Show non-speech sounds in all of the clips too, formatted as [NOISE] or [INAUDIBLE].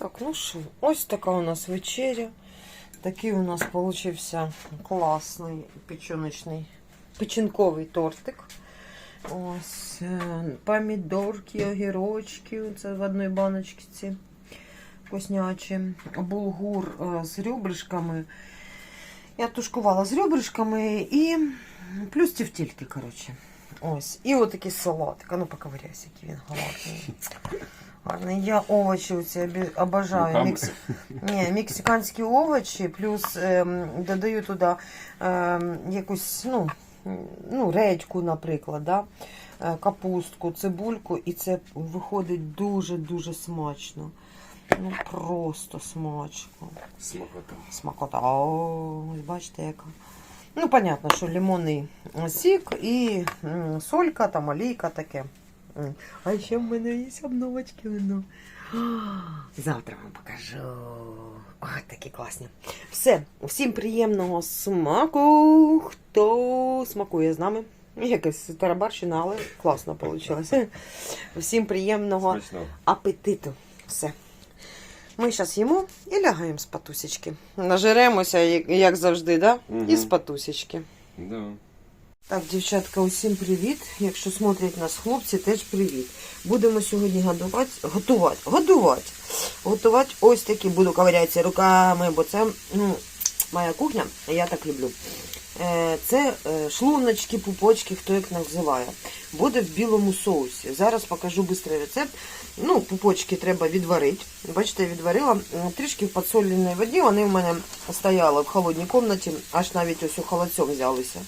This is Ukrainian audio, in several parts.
Так, ну що, ось така у нас вечеря. Такий у нас получився класний печеночний печінковий тортик. Ось е, помідорки, огірочки. Це в одній баночці ці вкуснячі. Булгур е, з ребрышками. Я тушкувала з ребрышками і плюс тефтельки, коротше. Ось. І отакий салатик. А ну поковиряйся, який він гарний. Гарний. Я овочі оці обі- обожаю. Руками? Мікс... Ні, мексиканські овочі, плюс ем, додаю туди ем, якусь, ну, ну, редьку, наприклад, да? е, капустку, цибульку, і це виходить дуже-дуже смачно. Ну, просто смачно. Смакота. Смакота. О, ось бачите, яка. Ну, понятно, що лимонний сік і солька, там олійка таке. А ще в мене є обновочки воно. Завтра вам покажу. Ой, такі класні. Все, всім приємного смаку. Хто смакує з нами? Якась тарабарщина, але класно вийшло. Всім приємного апетиту. Все. Ми зараз їмо і лягаємо з патусечки. Нажеремося, як завжди, да? Мгм. і з патусечки. Да. Так, дівчатка, усім привіт. Якщо смотрять нас хлопці, теж привіт. Будемо сьогодні годувати, готувати, годувати. Готувати ось такі, буду ковирятися руками, бо це ну, моя кухня, я так люблю. Е, Це е, шлуночки, пупочки, хто як називає. Буде в білому соусі. Зараз покажу швидкий рецепт. Ну, пупочки треба відварити. Бачите, я відварила трішки в підсоленій воді. Вони в мене стояли в холодній кімнаті, аж навіть ось у холодцем взялися.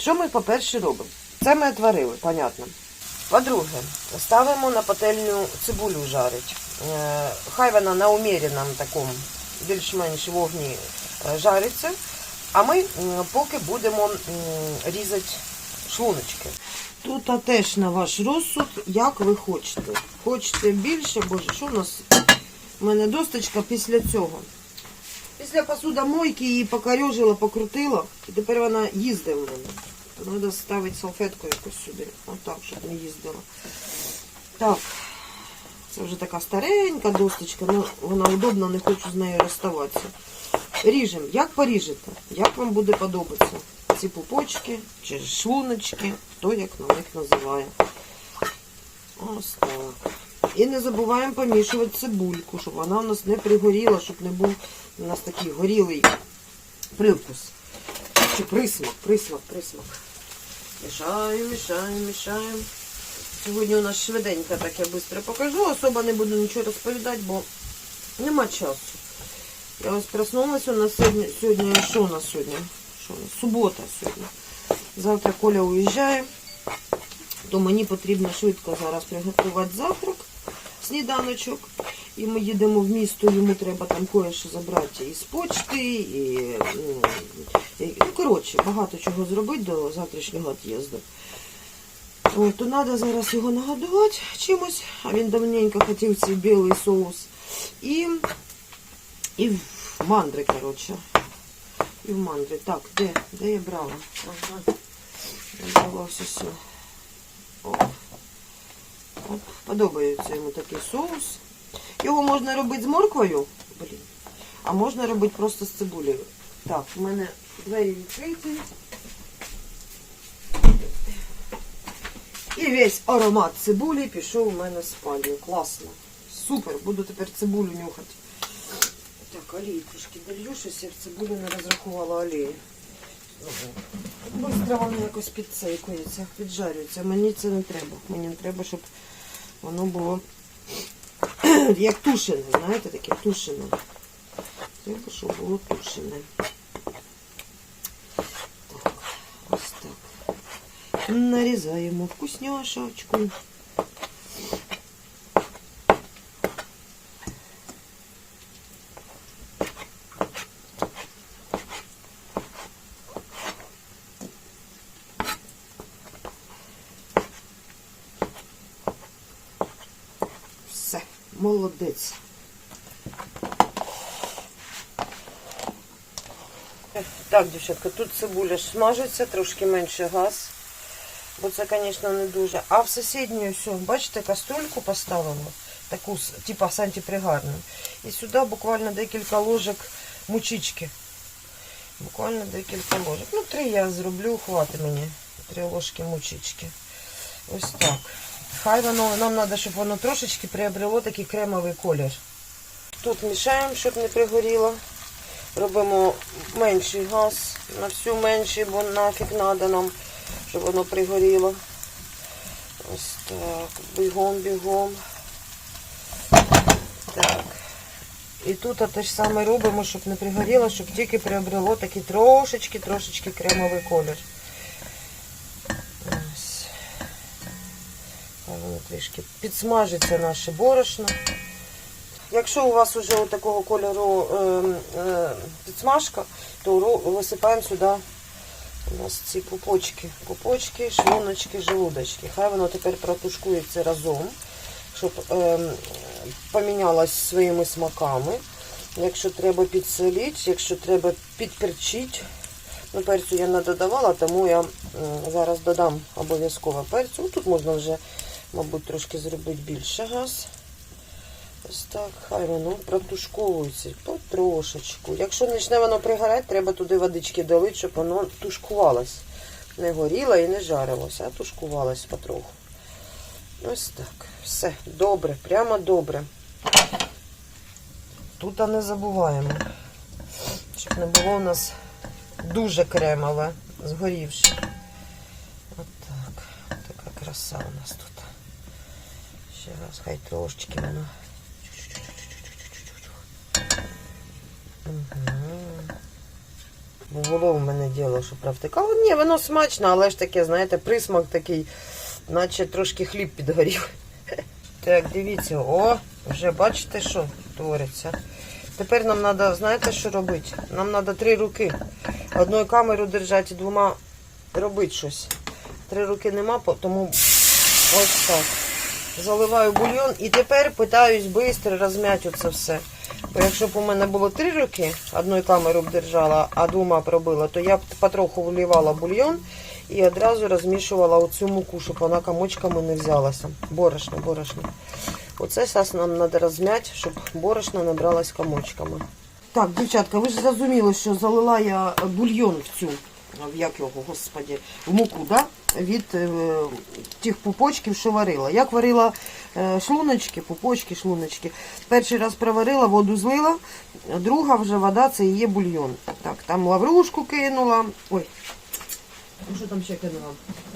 Що ми, по-перше, робимо? Це ми відварили, понятно. По-друге, ставимо на пательню цибулю жарить. Е, Хай вона на умереному такому, більш-менш вогні жариться. А ми поки будемо різати шлуночки. Тут теж на ваш розсуд, як ви хочете. Хочете більше, боже, що у нас? У мене досточка після цього. Після посудомойки її покорюжила, покрутила, і тепер вона їздить в мене. Треба ставити салфетку якось сюди. Отак, щоб не їздила. Так. Це вже така старенька досточка, ну вона удобна, не хочу з нею розставатися. Ріжемо. Як поріжете? Як вам буде подобатися? Ці пупочки чи шлуночки, хто як на них називає. Ось так. І не забуваємо помішувати цибульку, щоб вона у нас не пригоріла, щоб не був у нас такий горілий привкус. Чи присмак, присмак, присмак. Мішаю, мішаю, мішаю. Сьогодні у нас швиденько так я швидко покажу. Особо не буду нічого розповідати, бо нема часу. Я ось проснулася у нас сьогодні. Сьогодні що у нас сьогодні? Що у нас? Субота сьогодні. Завтра Коля уїжджає, то мені потрібно швидко зараз приготувати завтрак, сніданочок. І ми їдемо в місто, йому треба там кое-що забрати із почти, і, ну, коротше, багато чого зробити до завтрашнього від'їзду. То треба зараз його нагодувати чимось, а він давненько хотів цей білий соус. І, і мандри, коротше. І в мандри. Так, де? Де я брала? Ага. Я брала все все. Оп. Оп. Подобається йому такий соус. Його можна робити з морквою, блін, а можна робити просто з цибулею. Так, в мене двері відкриті. І весь аромат цибулі пішов у мене в спальню. Класно. Супер, буду тепер цибулю нюхати. Так, олії трошки долью, щось я в не розрахувала олії. Быстро воно якось підсейкується, піджарюється. Мені це не треба. Мені не треба, щоб воно було [CLEARS THROAT] як тушене, знаєте, таке тушене. Треба, щоб було тушене. Так, ось так. Нарізаємо вкусняшечку. Все, молодець. Так, дівчатка, тут цибуля смажиться, трошки менше газ. Бо це, звісно, не дуже. А в сусідню, все, бачите, каструльку поставила. таку, типа з антипригарним. І сюди буквально декілька ложок мучички. Буквально декілька ложок. Ну, три я зроблю, хватить мені. Три ложки мучички. Ось так. Хай воно, нам треба, щоб воно трошечки приобрело такий кремовий колір. Тут мішаємо, щоб не пригоріло. Робимо менший газ, на всю менший, бо нафіг треба нам, щоб воно пригоріло. Ось так, бігом, бігом. Так. І тут те ж саме робимо, щоб не пригоріло, щоб тільки приобрело такий трошечки, трошечки кремовий колір. Ось. Воно трішки підсмажиться наше борошно. Якщо у вас вже такого кольору е, е, підсмажка, то висипаємо сюди у нас ці пупочки. Пупочки, шлуночки, желудочки. Хай воно тепер протушкується разом, щоб е, помінялось своїми смаками. Якщо треба підсолити, якщо треба підперчити. Ну, перцю я не додавала, тому я зараз додам обов'язково перцю. Тут можна вже, мабуть, трошки зробити більше газ. Ось так, хай воно протушковується потрошечку. Якщо почне воно пригорати, треба туди водички долити, щоб воно тушкувалось. Не горіло і не жарилося, а тушкувалось потроху. Ось так. Все, добре, прямо добре. Тут не забуваємо, щоб не було у нас дуже кремове, згорівше. От так. Така краса у нас тут. Ще раз, хай трошечки воно. Бо було в мене діло, що провтикало. Ні, воно смачно, але ж таке, знаєте, присмак такий, наче трошки хліб підгорів. [LAUGHS] Так, дивіться, о, вже бачите, що твориться. Тепер нам треба, знаєте, що робити? Нам треба три руки. Одною камеру держати, двома робити щось. Три руки нема, тому ось так. Заливаю бульйон і тепер питаюсь швидко розм'яти це все. Бо якщо б у мене було три руки, одною камеру б держала, а двома пробила, то я б потроху вливала бульйон і одразу розмішувала оцю муку, щоб вона комочками не взялася. Борошно, борошно. Оце зараз нам треба розм'яти, щоб борошно набралось комочками. Так, дівчатка, ви ж зрозуміли, що залила я бульйон в цю, як його, господі, в муку, да? Від е, тих пупочків, що варила. Як варила е, шлуночки, пупочки, шлуночки. Перший раз проварила, воду злила, друга вже вода, це є бульйон. Так, там лаврушку кинула. Ой, що там ще кинула?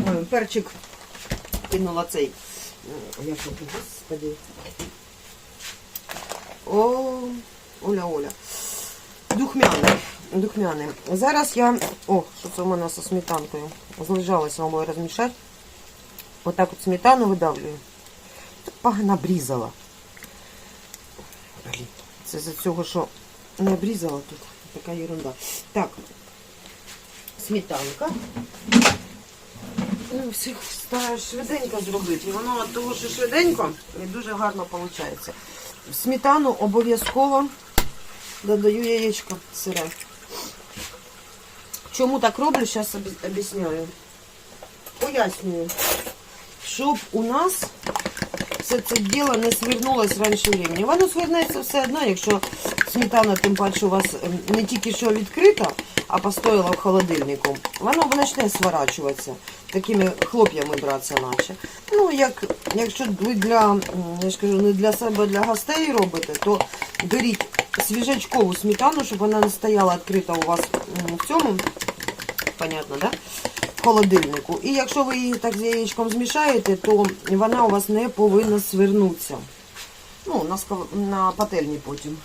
Ой, перчик кинула цей. е, його, господи. О, Оля, Оля. Духмяний. Духмяний. Зараз я. О, що це у мене зі сметанкою. Злежалося, мабуть, розмішати. Отак от сметану видавлюю. Погано обрізала. Блін, це за цього, що не обрізала тут. Така ерунда. Так. Сметанка. Ну, всіх стараюсь швиденько зробити. І воно від того, що швиденько, і дуже гарно виходить. В сметану обов'язково додаю яєчко сире. Чому так роблю, зараз об'ясняю. Пояснюю. Щоб у нас все це діло не свернулось раніше времени. Воно свернеться все одно, якщо сметана, тим паче у вас ем, не тільки що відкрита, а постояла в холодильнику. Воно почне сворачуватися, такими хлоп'ями братися наче. Ну, як, якщо ви для, я ж кажу, не для себе, а для гостей робите, то беріть свіжачкову сметану, щоб вона не стояла відкрита у вас в цьому, понятно, да? в холодильнику. І якщо ви її так з яєчком змішаєте, то вона у вас не повинна свернутися. Ну, на, скав- на пательні потім.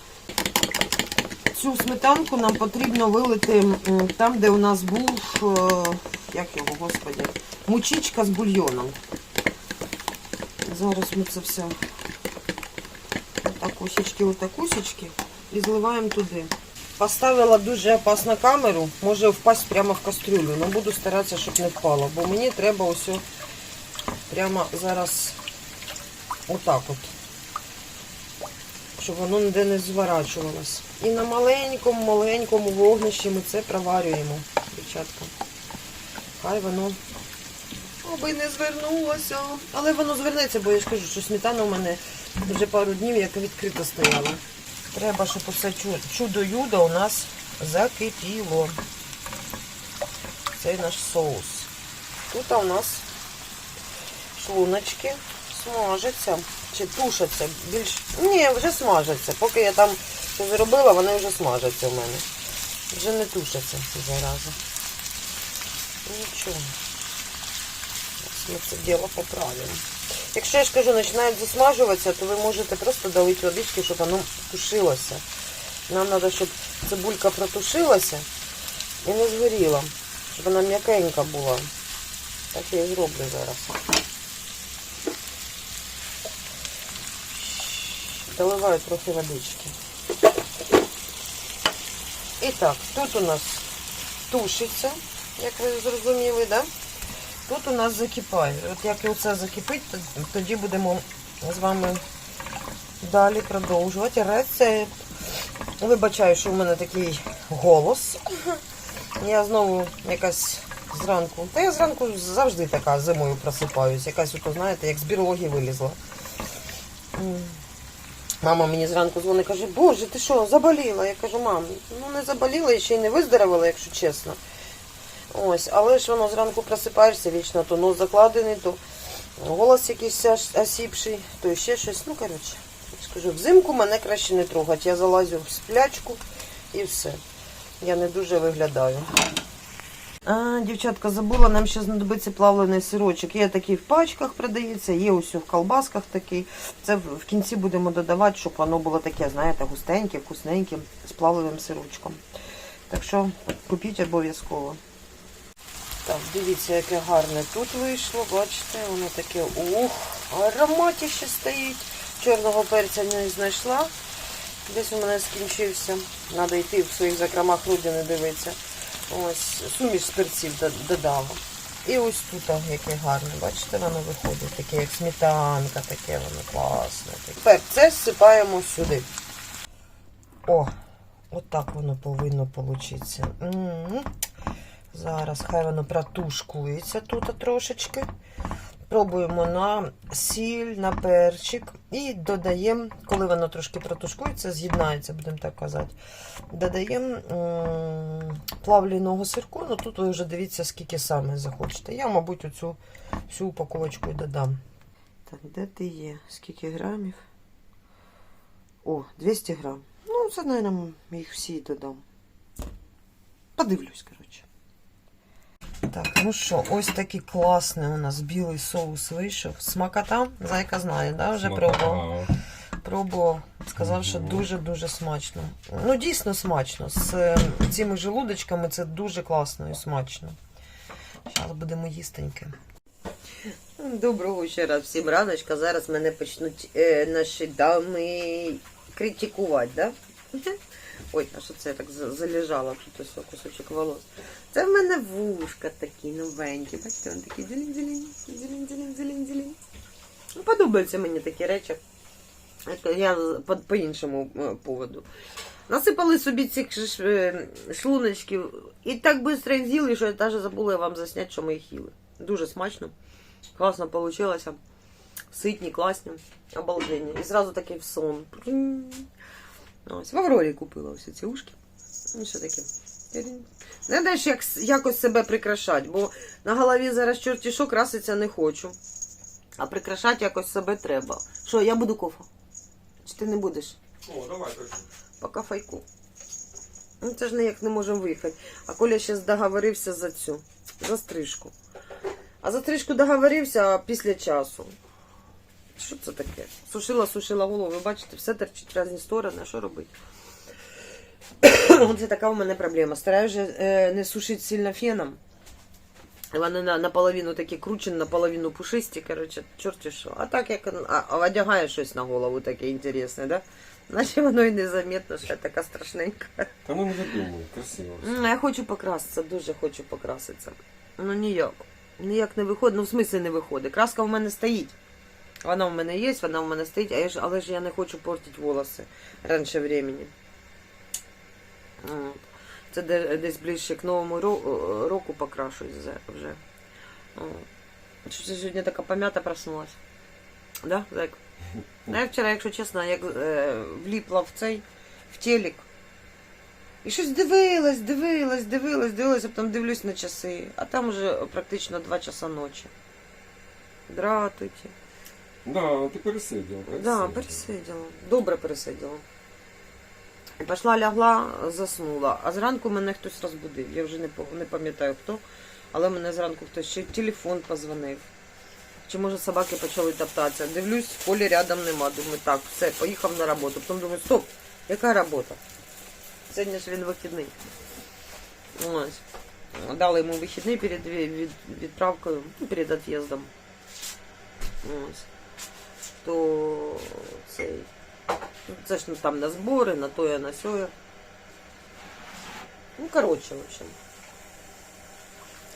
Цю сметанку нам потрібно вилити там, де у нас був, е, як його, господи, мучичка з бульйоном. Зараз ми це все отак кусечки, і зливаємо туди. Поставила дуже опасно камеру, може впасть прямо в кастрюлю, але буду старатися, щоб не впало, бо мені треба ось прямо зараз отак от, щоб воно ніде не зворачувалось. І на маленькому, маленькому вогнищі ми це проварюємо, дівчатка. Хай воно аби не звернулося. Але воно звернеться, бо я ж кажу, що сметана у мене Вже пару днів як відкрито стояло. Треба, щоб усе чудо-юдо у нас закипіло. Цей наш соус. Тут у нас шлуночки смажаться чи тушаться більш. Ні, вже смажаться. Поки я там це зробила, вони вже смажаться в мене. Вже не тушаться ці зарази. Нічого. Ми це діло поправимо. Якщо я ж кажу, починають засмажуватися, то ви можете просто долити водички, щоб воно тушилося. Нам треба, щоб цибулька протушилася і не згоріла, щоб вона м'якенька була. Так я і зроблю зараз. Доливаю трохи водички. І так, тут у нас тушиться, як ви зрозуміли, да? Тут у нас закипає. От як оце закипить, то- тоді будемо з вами далі продовжувати рецепт. Вибачаю, що в мене такий голос. Я знову якась зранку. Та я зранку завжди така зимою просипаюсь. Якась, ото, знаєте, як з біології вилізла. Мама мені зранку дзвонить каже, Боже, ти що, заболіла? Я кажу, мам, ну не заболіла і ще й не виздоровила, якщо чесно. Ось, але ж воно зранку просипаєшся вічно, то нос закладений, то голос якийсь осіпший, то ще щось. Ну, коротше, скажу, взимку мене краще не трогати. Я залазю в сплячку і все. Я не дуже виглядаю. А, дівчатка, забула, нам ще знадобиться плавлений сирочок. Є такий в пачках продається, є ось в колбасках такий. Це в кінці будемо додавати, щоб воно було таке, знаєте, густеньке, вкусненьке, з плавленим сирочком. Так що купіть обов'язково. Так, дивіться, яке гарне тут вийшло. Бачите, воно таке ух, ароматіще стоїть. Чорного перця не знайшла. Десь у мене скінчився. Треба йти в своїх закромах родини дивитися. Ось, суміш з перців додала. І ось тут яке гарне, бачите, воно виходить, таке як сметанка, таке воно класне. Тепер це всипаємо сюди. О, отак воно повинно получитися. Зараз хай воно протушкується тут трошечки. Пробуємо на сіль, на перчик і додаємо, коли воно трошки протушкується, з'єднається, будемо так казати. Додаємо плавленого сирку. Ну тут ви вже дивіться, скільки саме захочете. Я, мабуть, оцю всю упаковочку і додам. Так, де ти є? Скільки грамів? О, 200 грам. Ну, це, мабуть, їх всі додам. Подивлюсь, коротше. Так, ну що, ось такий класний у нас білий соус вийшов. Смакота, зайка знає, да? вже пробував. Пробував, сказав, що дуже-дуже смачно. Ну, дійсно смачно. З е, цими желудочками це дуже класно і смачно. Зараз будемо їстеньке. Доброго ще раз всім раночка. Зараз мене почнуть е, наші дами критикувати, да? Ой, а що це я так за- залежала тут ось кусочок волос. Це в мене вушка такі новенькі. Бачите, вони такі дзелінь-дзелінь. Ну, подобаються мені такі речі. Я по, іншому е, поводу. Насипали собі ж, е, шлуночків і так швидко з'їли, що я навіть забула вам засняти, що ми їх їли. Дуже смачно. Класно вийшло. Ситні, класні, обалденні. І зразу такий в сон. Ось, в Аврорі купила ось ці ушки. Ну, що таке? Треба ж як, якось себе прикрашати, бо на голові зараз чорті що краситься не хочу. А прикрашати якось себе треба. Що, я буду кофе? Чи ти не будеш? О, давай точно. По кафейку. Ну, це ж ніяк не можемо виїхати. А Коля ще договорився за цю, за стрижку. А за стрижку договорився після часу. Що це таке? Сушила, сушила голову. Ви бачите, все терчить в різні сторони. Що робити? [COUGHS] Оце така у мене проблема. Стараюся е, не сушити сильно феном. Вони на, наполовину такі кручені, наполовину пушисті, коротше, чорті що. А так як а, одягає щось на голову таке інтересне, да? Наче воно і незаметно, що я така страшненька. Та ми не додумали, красиво. Я хочу покраситися, дуже хочу покраситися. Ну ніяк. Ніяк не виходить. Ну, в смислі не виходить. Краска в мене стоїть. Вона в мене є, вона в мене стоїть, а я ж, але ж я не хочу портити волоси раніше времени. От. Це десь ближче к новому року покрашусь вже. Що це сьогодні така пом'ята проснулась? Да, зайка? [LAUGHS] Ну, я вчора, якщо чесно, як е, вліпла в цей в телек. І щось дивилась, дивилась, дивилась, дивилась, а потім дивлюсь на часи, а там вже практично 2 часа ночі. Дратуйте. Да, ти пересиділа. Да, пересиділа. Добре пересиділа. Пішла лягла, заснула. А зранку мене хтось розбудив. Я вже не, не пам'ятаю хто, але мене зранку хтось ще телефон позвонив. Чи може собаки почали топтатися. Дивлюсь, в полі рядом нема. Думаю, так, все, поїхав на роботу. Потім думаю, стоп, яка робота? Сьогодні ж він вихідний. Ось. Дали йому вихідний перед від, відправкою, ну, перед від'їздом. Ось то цей. ну, Це ж ну, там на збори, на тоє, на сьоє. Ну, коротше, в общем.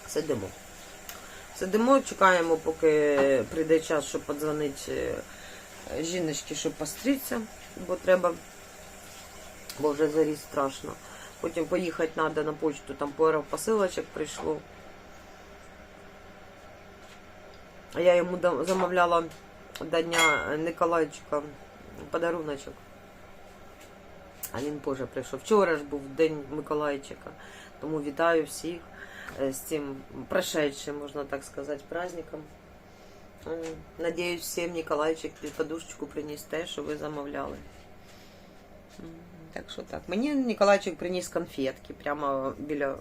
Сидимо. Сидимо, чекаємо, поки прийде час, щоб подзвонити е, жіночці, щоб пострітися, бо треба, бо вже заріз страшно. Потім поїхати треба на почту, там пару посилочок прийшло. А я йому замовляла до Дня Николайчика подаруночок. А він позже прийшов. Вчора ж був День Миколайчика. Тому вітаю всіх е, з цим прошедшим, можна так сказати, праздником. М, Надіюсь, всім Ніколайчик під подушечку приніс те, що ви замовляли. Так що так. Мені Ніколайчик приніс конфетки прямо біля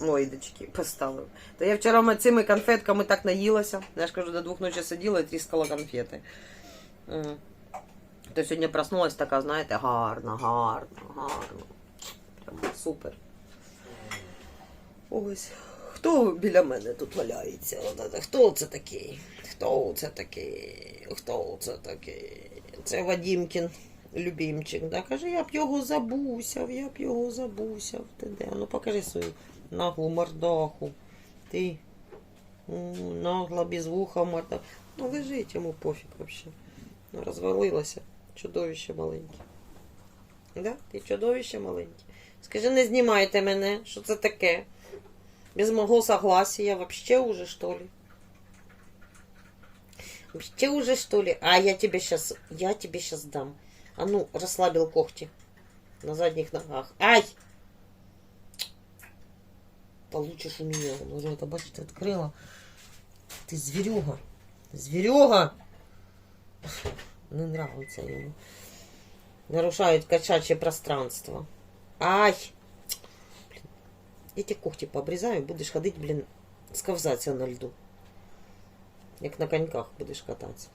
моїдочки поставив. Та я вчора цими конфетками так наїлася. Я ж кажу, до двох ночі сиділа і тріскала конфети. То сьогодні проснулась така, знаєте, гарна, гарна, гарна. Прямо супер. Ось. Хто біля мене тут валяється? Хто це такий? Хто це такий? Хто це такий? Це Вадімкін, любімчик. Да? Каже, я б його забусяв, я б його забусяв. Ти де? Ну покажи свою наглу мордаху. Ти нагла без вуха морда. Ну лежить йому пофіг вообще. Ну, розвалилося. Чудовище маленьке. Да? Ти чудовище маленьке. Скажи, не знімайте мене, що це таке? Без мого согласия вообще уже что ли? Вообще уже что ли? А я тебе сейчас, я тебе сейчас дам. А ну, расслабил когти на задних ногах. Ай! Получишь у меня. Ну, это, бачишь, ты открыла. Ты зверюга. Зверюга! Не нравится ему. Нарушают кошачье пространство. Ай! Блин. Я тебе когти пообрезаю, будешь ходить, блин, сковзаться на льду. Як на коньках будеш кататися.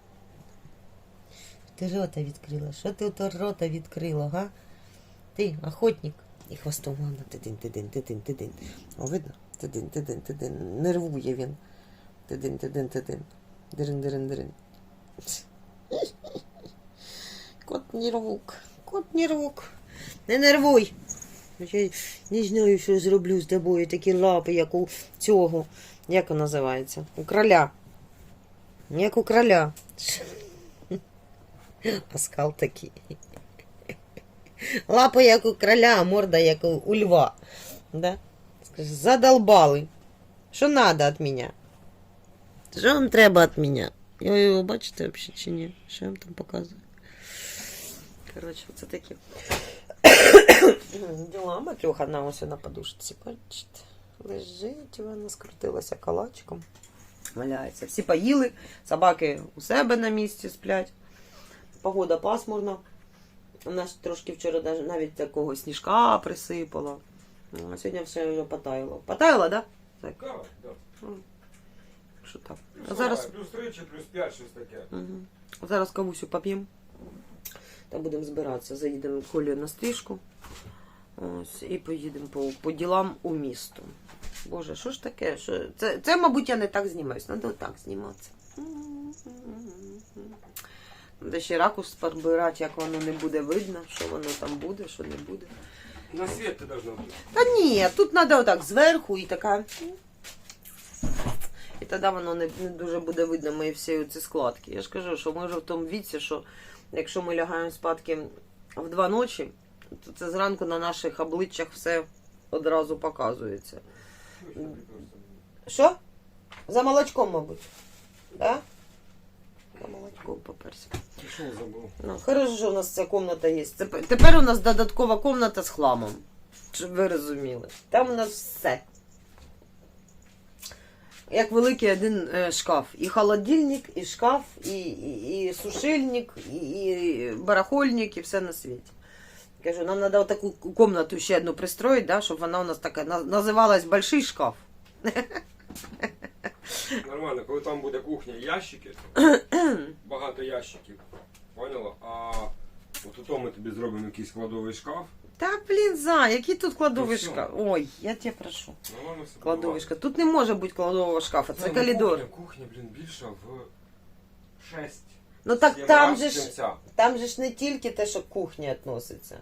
Ти рота відкрила. Що ти то рота відкрила, га? Ти, охотник. І хвостом ладно, тидин, тидин, тидин, тидин. О, видно? Тидин, тидин, тидин. Нервує він. Тидин, тидин, тидин. Дирин, дирин, дирин. Кот нервук. Кот нервук. Не нервуй. Я не знаю, що зроблю з тобою. Такі лапи, як у цього. Як він називається? У кроля. Як у кроля. А такий. Лапи, як у кроля, а морда, як у, льва. Да? Задолбали. Що надо від мене? Що вам треба від мене? Я його бачите взагалі чи ні? Що я вам там показую? Коротше, це таке. Діла Матрюха на ось на подушці. Бачите? Лежить, вона скрутилася калачиком. Валяється. Всі поїли, собаки у себе на місці сплять. Погода пасмурна. У нас трошки вчора навіть такого сніжка присипало. Ну, А сьогодні все вже потаяло. Потаяло, так? Да? Так, Так, так. що так. А зараз Плюс 3 чи плюс 5, щось таке. Угу. Зараз кавусю поп'ємо. Та будемо збиратися. Заїдемо Колі на стрижку. Ось, і поїдемо по, по ділам у місто. Боже, що ж таке? Що... Це, це, мабуть, я не так знімаюсь. Треба отак зніматися. Треба ще ракурс підбирати, як воно не буде видно, що воно там буде, що не буде. На світ ти должна бути. Та ні, тут треба отак зверху і така. І тоді воно не, не дуже буде видно мої всі ці складки. Я ж кажу, що ми вже в тому віці, що якщо ми лягаємо спадки в два ночі, то це зранку на наших обличчях все одразу показується. Що? За молочком, мабуть. Да? За молочком поперся. Пішов, забув. Ну, хорошо, що у нас ця комната є. Тепер, у нас додаткова комната з хламом. Щоб ви розуміли. Там у нас все. Як великий один е, шкаф. І холодильник, і шкаф, і, і, і сушильник, і, і барахольник, і все на світі. Кажу, нам треба таку комнату ще одну пристроїти, да, щоб вона у нас така на- називалась больший шкаф. Нормально, коли там буде кухня, ящики, [CLEARS THROAT] багато ящиків. Поняла? А от у ми тобі зробимо якийсь кладовий шкаф. Та блін, за, який тут кладовий Ну, шкаф? Ой, я тебе прошу. Нормально все Кладовий шкаф. Тут не може бути кладового шкафа, це ну, коридор. Кухня, кухня, блін, більша в 6. Ну так там же ж там же ж не тільки те, що кухня відноситься.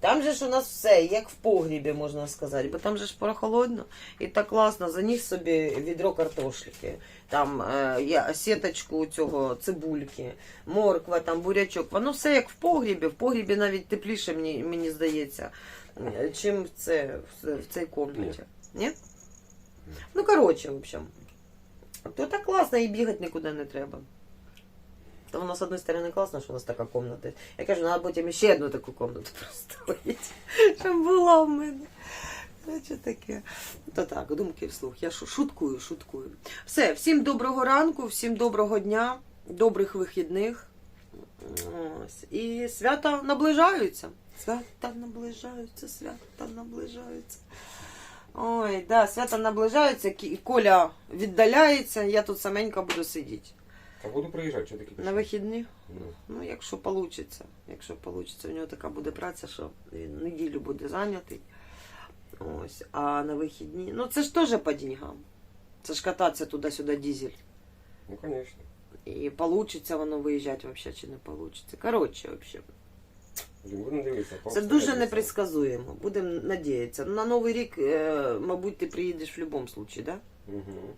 Там же ж у нас все, як в погрібі, можна сказати, бо там же ж прохолодно і так класно, заніс собі відро картошліки, там е, сіточку цього цибульки, морква, там бурячок. Воно все як в погрібі. В погрібі навіть тепліше, мені, мені здається, чим в, це, в, в цій комнаті. Ні? Ну, коротше, в общем. То так класно і бігати нікуди не треба. То воно, з одної сторони, класно, що у нас така комната. Я кажу, треба потім ще одну таку комнату простроїти, щоб була в мене. Що таке? То так, думки вслух. Я шуткую, шуткую. Все, всім доброго ранку, всім доброго дня, добрих вихідних. Ось. І свята наближаються. Свята наближаються, свята наближаються. Ой, да, свята наближаються, Коля віддаляється, я тут саменька буду сидіти. Та буду приїжджати, що таке На вихідні? Ну. Ну, якщо вийде. Якщо вийде, у нього така буде праця, що він неділю буде зайнятий. Ось. А на вихідні. Ну це ж теж по деньгам. Це ж кататися туди-сюди дізель. Ну, звісно. І вийде воно виїжджати взагалі чи не вийде. Коротше, взагалі. Дивитися. Це дуже непредсказуємо. Будемо надіятися. На Новий рік, е, мабуть, ти приїдеш в будь-якому випадку, да? Угу.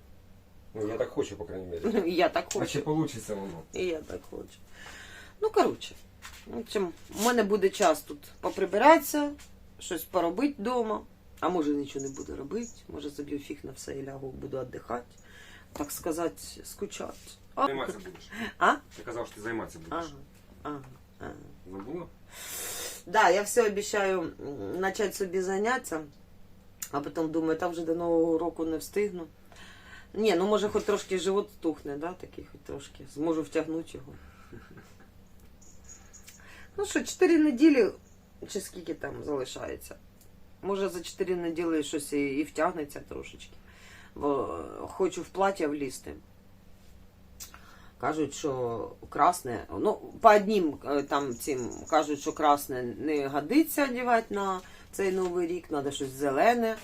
Ну, я так хочу, по крайней мере. І [LAUGHS] Я так А чи хочу. воно? І я так хочу. Ну, коротше. В общем, мене буде час тут поприбиратися, щось поробити вдома. А може нічого не буду робити. Може заб'ю фіг на все і лягу, буду віддихати. Так сказати, скучати. А, Займатися будеш. а? Ти казав, що ти займатися будеш. Ага. Ага. ага. Забула? Да, я все обіцяю м, почати собі заняття, а потім думаю, там вже до Нового року не встигну. Ні, ну може хоч трошки живот стухне, да, такий хоч трошки. Зможу втягнути його. Ну що, 4 неділі, чи скільки там залишається. Може за 4 неділі щось і, і втягнеться трошечки. Бо хочу в плаття влізти. Кажуть, що красне, ну, по одним е, там цим кажуть, що красне не годиться одягати на цей новий рік, треба щось зелене.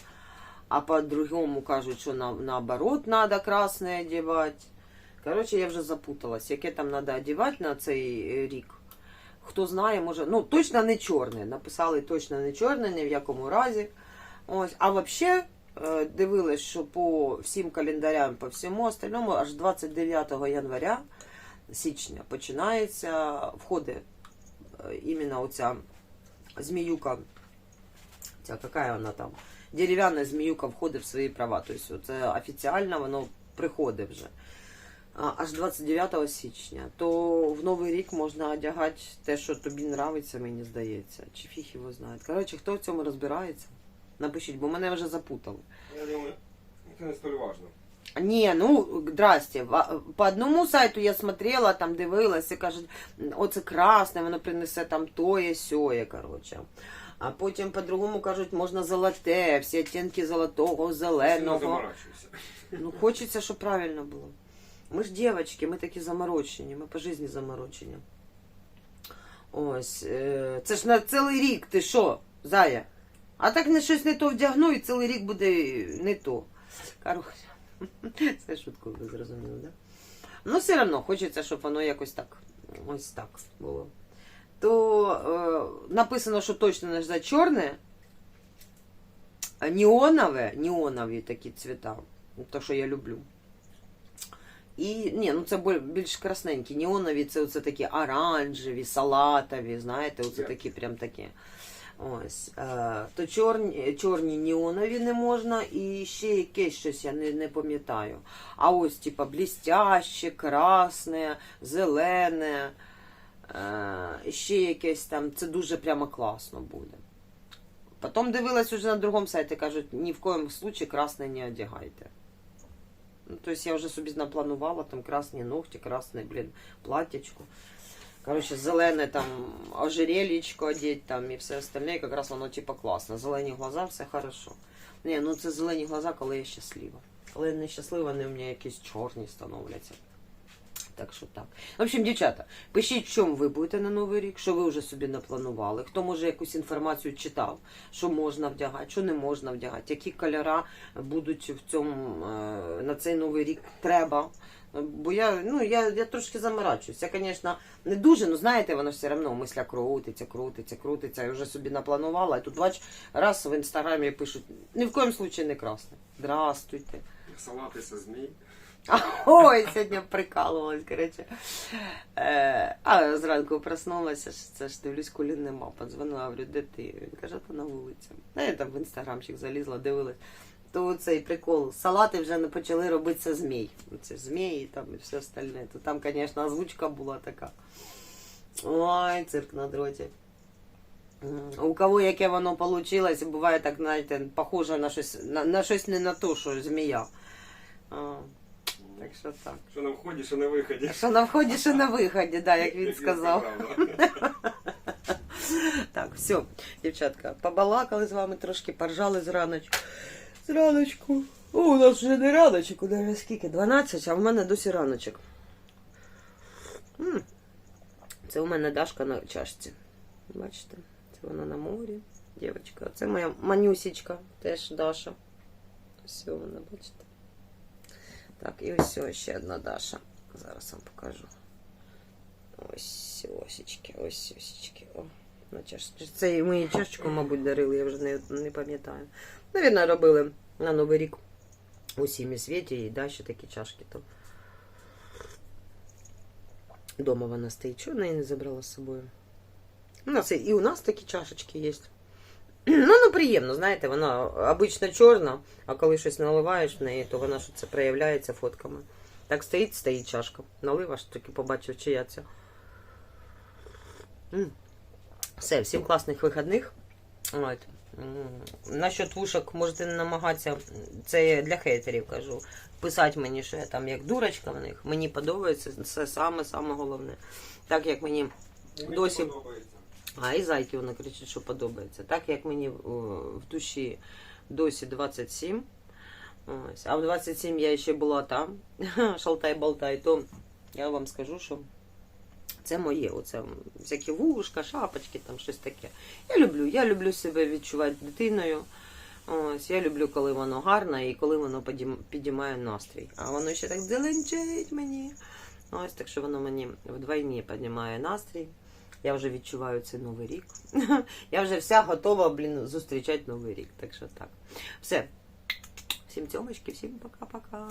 А по другому кажуть, що на, наоборот треба красне одягати. Коротше, я вже запуталась, яке там треба одягати на цей е, рік. Хто знає, може, ну точно не чорне. Написали точно не чорне, ні в якому разі. Ось. А взагалі е, дивилась, що по всім календарям, по всьому остальному, аж 29 января, січня, починається, входить е, іменно оця зміюка. Ця, яка вона там? Дерев'яна зміюка входить в свої права. Тобто це офіціально воно приходить вже. Аж 29 січня. То в Новий рік можна одягати те, що тобі нравиться, мені здається. Чи фіг його знає. Коротше, хто в цьому розбирається? Напишіть, бо мене вже запутали. Я думаю, це не столь важно. Не, ну, здрасте. По одному сайту я смотрела, там дивилася, кажуть, оце красне, воно принесе там тоє, сьоє, коротше. А потім по-другому кажуть, можна золоте, всі оттінки золотого, зеленого. Ну, хочеться, щоб правильно було. Ми ж дівчатки, ми такі заморочені, ми по житті заморочені. Ось. е, Це ж на цілий рік, ти що, зая? А так не щось не то вдягну, і цілий рік буде не то. Коротше, [LAUGHS] це шутку ви зрозуміли, да? Ну, все одно хочеться, щоб воно якось так, ось так було. То е, написано, що точно не за чорне, неонове, неонові такі цвіта. То, що я люблю. І ні, ну це більш красненькі. Неонові це оце такі оранжеві, салатові, знаєте, оце такі прям такі. Ось. Е, то чорні, чорні неонові не можна, і ще якесь щось я не, не пам'ятаю. А ось, типа, блістяще, красне, зелене. Ще якесь там, це дуже прямо класно буде. Потім дивилась уже на другому сайті, кажуть, ні в коєму случае красне не одягайте. Ну, то есть я вже собі напланувала там красні ногті, красне, блін, платячко. Короче, зелене там ожерельечко одеть там і все остальне, якраз воно типа класно. Зелені глаза, все хорошо. Ні, ну це зелені глаза, коли я щаслива. Коли я не щаслива, вони у мене якісь чорні становляться. Так що так. В общем, дівчата, пишіть, в чому ви будете на Новий рік, що ви вже собі напланували. Хто може якусь інформацію читав, що можна вдягати, що не можна вдягати, які кольора будуть в цьому е, на цей новий рік треба. Бо я, ну, я, я трошки заморачуюсь. Я, звісно, не дуже, ну знаєте, воно все одно мисля крутиться, крутиться, крутиться. Я вже собі напланувала. І тут бач, раз в інстаграмі пишуть, ні в коєму случае не красне. Здравствуйте. Салати со змій. [LAUGHS] Ой, сьогодні прикалувалась, коротше. Е, а зранку проснулася, це ж дивлюсь, кулі нема. Подзвонила, говорю, де ти? Він каже, та на вулиці. Ну, я там в інстаграмчик залізла, дивилась. То цей прикол. Салати вже не почали робитися змій. Це змії там і все остальне. То там, звісно, озвучка була така. Ой, цирк на дроті. У кого яке воно вийшло, буває так, знаєте, похоже на щось, на, на щось не на то, що змія. Так що так. Що на вході, що на виході. Що на вході, що на виході, да, як він сказав. [LAUGHS] Так, все, дівчатка, побалакали з вами трошки, поржали з раночку. З раночку. О, у нас вже не раночок, у нас скільки? 12, а в мене досі раночок. Це у мене Дашка на чашці. Бачите? Це вона на морі, дівчинка. Це моя манюсічка, теж Даша. Все вона, бачите. Так, і ось ще одна Даша. Зараз вам покажу. Ось осічки, ось осічки. О, на чашці. Це і мені чашечку, мабуть, дарили, я вже не, не пам'ятаю. Навірно, робили на Новий рік у сім'ї світі і да, ще такі чашки. То. Дома вона стоїть. Чого вона її не забрала з собою? У нас і у нас такі чашечки є. Ну, ну приємно, знаєте, вона обично чорна, а коли щось наливаєш в неї, то вона що це проявляється фотками. Так стоїть, стоїть чашка. Наливаш, таки побачив, чия це. Все, всім класних вихідних. От. Насчет вушок можете не намагатися, це я для хейтерів кажу. Писати мені, що я там як дурочка в них. Мені подобається, це саме саме головне. Так як мені Мені Досі. А і зайки вона кричить, що подобається. Так як мені в душі досі 27. Ось. А в 27 я ще була там, [LAUGHS] шалтай-болтай, то я вам скажу, що це моє. Оце всякі вушка, шапочки, там щось таке. Я люблю, я люблю себе відчувати дитиною. Ось, я люблю, коли воно гарне і коли воно підіймає настрій. А воно ще так дзеленчить мені. Ось так що воно мені вдвойні піднімає настрій. Я вже відчуваю цей новий рік. [LAUGHS] Я вже вся готова, блін, зустрічати новий рік. Так що так. Все. Всім цьомочки, всім пока-пока.